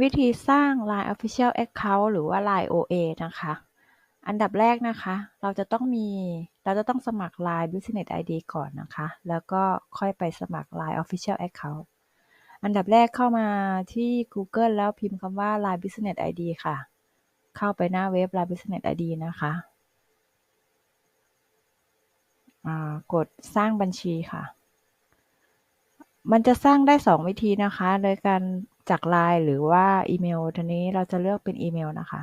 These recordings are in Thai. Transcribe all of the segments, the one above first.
วิธีสร้าง Line Official Account หรือว่า Line OA นะคะ อันดับแรกนะคะ เราจะต้องมี เราจะต้องสมัคร Line Business ID ก่อนนะคะ แล้วก็ค่อยไปสมัคร Line Official Account อันดับแรกเข้ามาที่ Google แล้วพิมพ์คำว่า Line Business ID ค่ะ เข้าไปหน้าเว็บ Line Business ID นะคะกดสร้างบัญชีค่ะ มันจะสร้างได้ 2 วิธีนะคะ โดยการ จาก LINE หรือว่าอีเมลทีนี้เราจะเลือกเป็นอีเมลนะคะ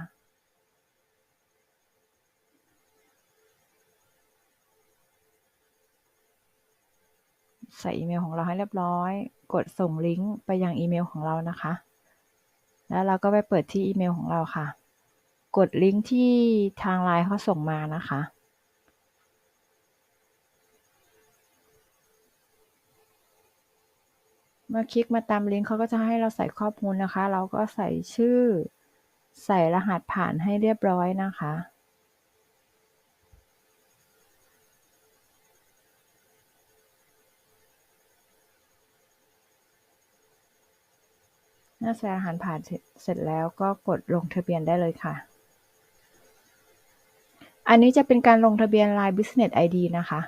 ใส่อีเมลของเราให้เรียบร้อย กดส่งลิงก์ไปยังอีเมลของเรานะคะ แล้วเราก็ไปเปิดที่อีเมลของเราค่ะ กดลิงก์ที่ทาง LINE เขาส่งมานะคะ มื่อคลิกมาตามลิงก์เขาก็จะให้เราใส่ข้อมูลนะคะ เราก็ใส่ชื่อ ใส่รหัสผ่านให้เรียบร้อยนะคะเมื่อใส่รหัสผ่านเสร็จเสร็จแล้วก็กดลงทะเบียนได้เลยค่ะ อันนี้จะเป็นการลงทะเบียน Line Business ID นะคะ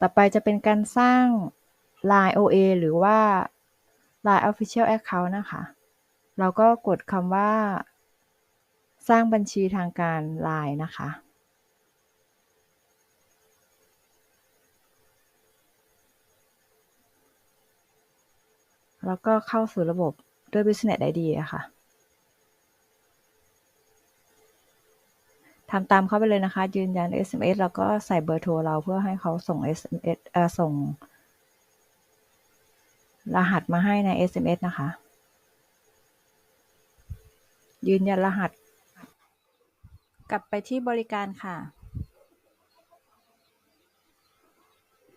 ต่อไปจะเป็นการสร้าง Line OA หรือว่า Line Official Account นะคะ เราก็กดคำว่า สร้างบัญชีทางการ Line นะคะ แล้วก็เข้าสู่ระบบด้วย Business ID อะค่ะทำตามเข้าไปเลยนะคะ ยืนยัน SMS แล้วก็ใส่เบอร์โทรเราเพื่อให้เขาส่ง SMS เอ่อส่ง รหัสมาให้ใน SMS นะคะ ยืนยันรหัส กลับไปที่บริการค่ะ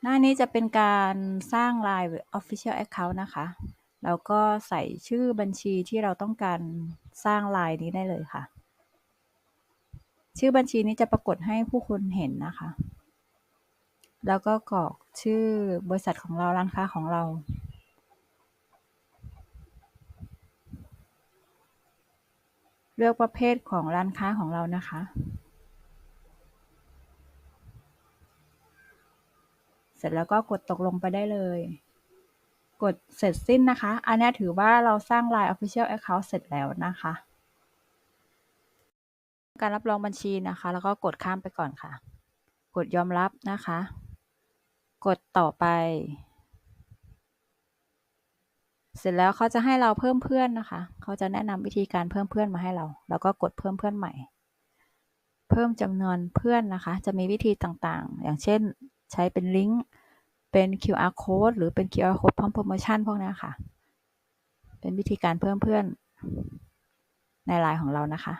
หน้านี้จะเป็นการสร้าง Line Official Account นะคะแล้วก็ใส่ชื่อบัญชีที่เราต้องการสร้าง Line นี้ได้เลยค่ะ ชื่อบัญชีนี้จะปรากฏให้ผู้คนเห็นนะคะ แล้วก็กรอกชื่อบริษัทของเราร้านค้าของเรา เลือกประเภทของร้านค้าของเรานะคะเสร็จแล้วก็กดตกลงไปได้เลย กดเสร็จสิ้นนะคะ อันนี้ถือว่าเราสร้าง Line Official Account เสร็จแล้วนะคะ การรับรองบัญชีนะคะ แล้วก็กดข้ามไปก่อนค่ะ กดยอมรับนะคะ กดต่อไป เสร็จแล้วเขาจะให้เราเพิ่มเพื่อนนะคะ เขาจะแนะนำวิธีการเพิ่มเพื่อนมาให้เรา แล้วก็กดเพิ่มเพื่อนใหม่ เพิ่มจำนวนเพื่อนนะคะ จะมีวิธีต่างๆ อย่างเช่นใช้เป็นลิงก์เป็น QR code หรือเป็น QR code พร้อมโปรโมชั่นพวกนี้ค่ะ เป็นวิธีการเพิ่มเพื่อนในไลน์ของเรานะคะ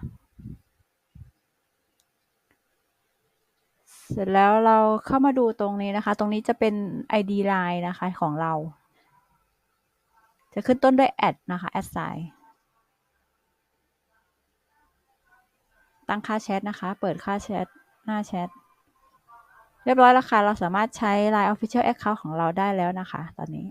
เสร็จแล้วเราเข้ามาดูตรงนี้นะคะ ตรงนี้จะเป็น ID Line นะคะของเรา จะขึ้นต้นด้วยแอดนะคะแอดไซน์ตั้งค่าแชทนะคะ เปิดค่าแชท หน้าแชท เรียบร้อยแล้วค่ะ เราสามารถใช้ Line Official Account ของเราได้แล้วนะคะ ตอนนี้